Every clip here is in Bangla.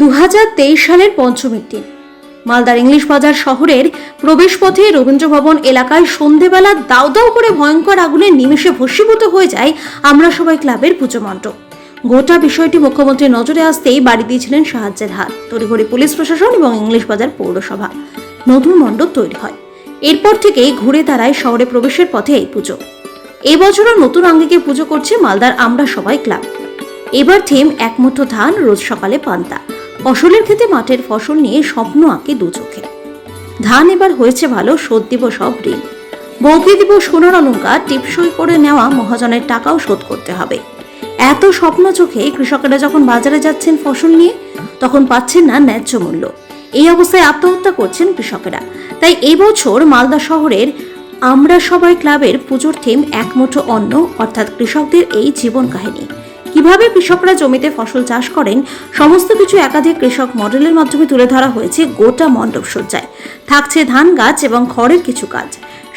দু হাজার তেইশ সালের পঞ্চমীর দিন। মালদার ইংলিশ বাজার শহরের প্রবেশপথে রবীন্দ্র ভবন এলাকায় সন্ধেবেলা দাউ দাউ করে ভয়ঙ্কর আগুনে নিমেষে ভস্মীভূত হয়ে যায় আমরা সবাই ক্লাবের পুজো মণ্ডপ। গোটা বিষয়টি মুখ্যমন্ত্রীর নজরে আসতেই বাড়ি দিয়েছিলেন সাহায্যের হাত, তড়িঘড়ি পুলিশ প্রশাসন এবং ইংলিশ বাজার পৌরসভা। নতুন মণ্ডপ তৈরি হয়। এরপর থেকেই ঘুরে দাঁড়ায় শহরে প্রবেশের পথে এই পুজো। এবছরও নতুন আঙ্গিকে পুজো করছে মালদার আমরা সবাই ক্লাব। এবার থিম এক মুঠো ধান রোজ সকালে পান্তা। ফসলের ক্ষেত্রে মাঠের ফসল নিয়ে স্বপ্ন আঁকে দু চোখে। ধান এবার হয়েছে ভালো, শোধ দিব সব ঋণ। বৌকে দিব সোনার অলঙ্কার, টিপসই করে নেওয়া মহাজনের টাকাও শোধ করতে হবে। এত স্বপ্ন চোখে কৃষকেরা যখন বাজারে যাচ্ছেন ফসল নিয়ে, তখন পাচ্ছেন না ন্যায্য মূল্য। এই অবস্থায় আত্মহত্যা করছেন কৃষকেরা। তাই এবছর মালদা শহরের আমরা সবাই ক্লাবের পুজোর থিম এক মুঠো অন্ন, অর্থাৎ কৃষকদের এই জীবন কাহিনী। কীভাবে কৃষকরা জমিতে ফসল চাষ করেন, সমস্ত কিছু একাধিক কৃষক মডেলের মাধ্যমে তুলে ধরা হয়েছে গোটা মণ্ডপ সজ্জায়। থাকছে ধান গাছ এবং খড়ের কিছু কাজ।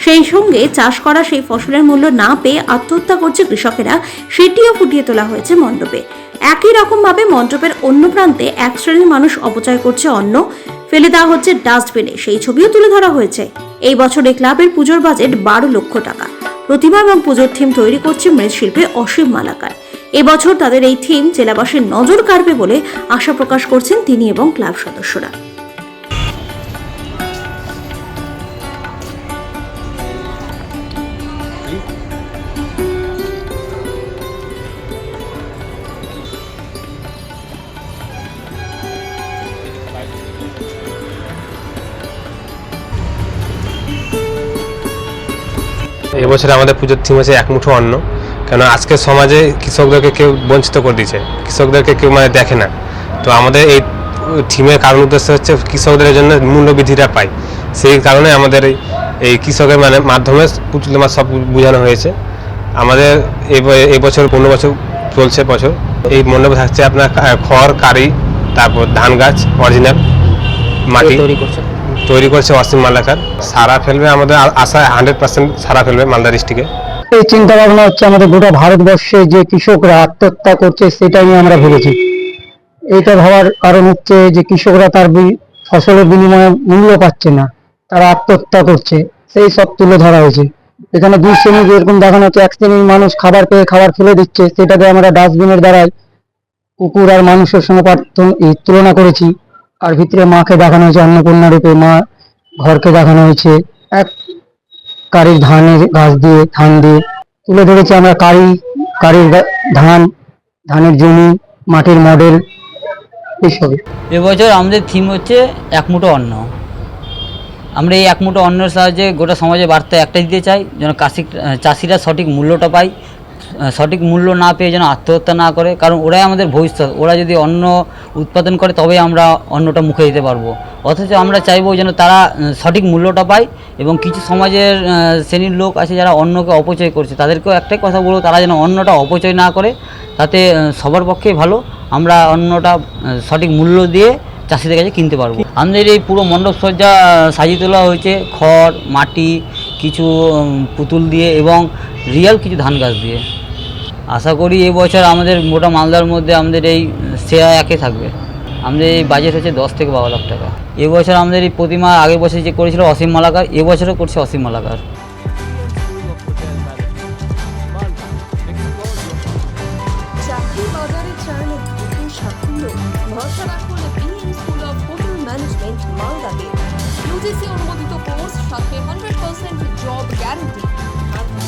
সেই সঙ্গে চাষ করা সেই ফসলের মূল্য না পেয়ে আত্মহত্যা করছে কৃষকেরা, সেটিও ফুটিয়ে তোলা হয়েছে মণ্ডপে। একই রকমভাবে মণ্ডপের অন্য প্রান্তে এক শ্রেণির মানুষ অপচয় করছে অন্ন। ফেলে দেওয়া হচ্ছে ডাস্টবিনে, সেই ছবিও তুলে ধরা হয়েছে। এই বছর ক্লাবের পুজোর বাজেট বারো লক্ষ টাকা। প্রতিমা এবং পুজোর থিম তৈরি করছে মৃৎশিল্পে অসীম মালাকার। এবছর তাদের এই থিম জেলাবাসীর নজর কাড়বে বলে আশা প্রকাশ করছেন তিনি এবং ক্লাব সদস্যরা। এবছর আমাদের পুজোর থিম হচ্ছে এক মুঠো অন্ন। কেন আজকের সমাজে কৃষকদেরকে কেউ বঞ্চিত করে দিয়েছে। কৃষকদেরকে কেউ মানে দেখে না। তো আমাদের এই থিমের কারণ উদ্দেশ্য হচ্ছে কৃষকদের জন্য মূল্য বৃদ্ধিটা পায়। সেই কারণে আমাদের এই- এই কৃষকের মানে মাধ্যমে পুতুল মাছ সব বোঝানো হয়েছে। আমাদের এই বছর পনেরো বছর চলছে বছর। এই মণ্ডপে থাকছে আপনার খড় কারি তারপর ধান গাছ অরিজিনাল মাটি। তৈরি করছে? তৈরি করছে অসীম মালাকার। সারা ফেলবে আমাদের আশা হান্ড্রেড পার্সেন্ট সারা ফেলবে মালদা ডিস্ট্রিক্টে এই চিন্তা ভাবনা হচ্ছে আমাদের গোটা ভারতবর্ষে যে কৃষকরা আত্মহত্যা করছে সেটা নিয়ে আমরা ভেবেছি। এটা ভাবার কারণ হচ্ছে যে কৃষকরা তার ফসলের বিনিময়ে মূল্য পাচ্ছে না, তারা আত্মহত্যা করছে, সেই সব তুলে ধরা হয়েছে। এখানে দুই শ্রেণি যেরকম দেখানো হচ্ছে, এক শ্রেণির মানুষ খাবার পেয়ে খাবার ফেলে দিচ্ছে, সেটাকে আমরা ডাস্টবিনের দ্বারাই কুকুর আর মানুষের সঙ্গে তুলনা করেছি। আর ভিতরে মাকে দেখানো হয়েছে, অন্নপূর্ণা রূপে মা ঘরকে দেখানো হয়েছে। এক কারির ধানের গাছ দিয়ে, ধান দিয়ে তুলে ধরেছি আমরা কারি, কারির ধান, ধানের জমি, মাটির মডেল এইসব এবছর আমাদের থিম হচ্ছে এক মুঠো অন্ন। আমরা এই এক মুঠো অন্নের সাহায্যে গোটা সমাজে বার্তা একটাই দিতে চাই, যেন কাশি চাষিরা সঠিক মূল্যটা পায় সঠিক মূল্য না পেয়ে যেন আত্মহত্যা না করে কারণ ওরাই আমাদের ভবিষ্যৎ। ওরা যদি অন্ন উৎপাদন করে তবেই আমরা অন্নটা মুখে দিতে পারব। অথচ আমরা চাইব যেন তারা সঠিক মূল্যটা পায় এবং কিছু সমাজের শ্রেণির লোক আছে যারা অন্নকে অপচয় করছে তাদেরকেও একটাই কথা বলব তারা যেন অন্নটা অপচয় না করে তাতে সবার পক্ষেই ভালো। আমরা অন্নটা আহ, সঠিক মূল্য দিয়ে চাষিদের কাছে কিনতে পারব। আমাদের এই পুরো মণ্ডপ সজ্জা সাজিয়ে তোলা হয়েছে। খড় মাটি কিছু পুতুল দিয়ে এবং রিয়াল কিছু ধান গাছ দিয়ে। আশা করি এবছর আমাদের মোটা মালদার মধ্যে আমাদের এই সেরা একে থাকবে। আমাদের এই বাজেট হচ্ছে দশ থেকে বারো লাখ টাকা। এবছর আমাদের এই প্রতিমা আগের বছর যে করেছিল অসীম মালাকার এবছরও করছে Asim Malakar.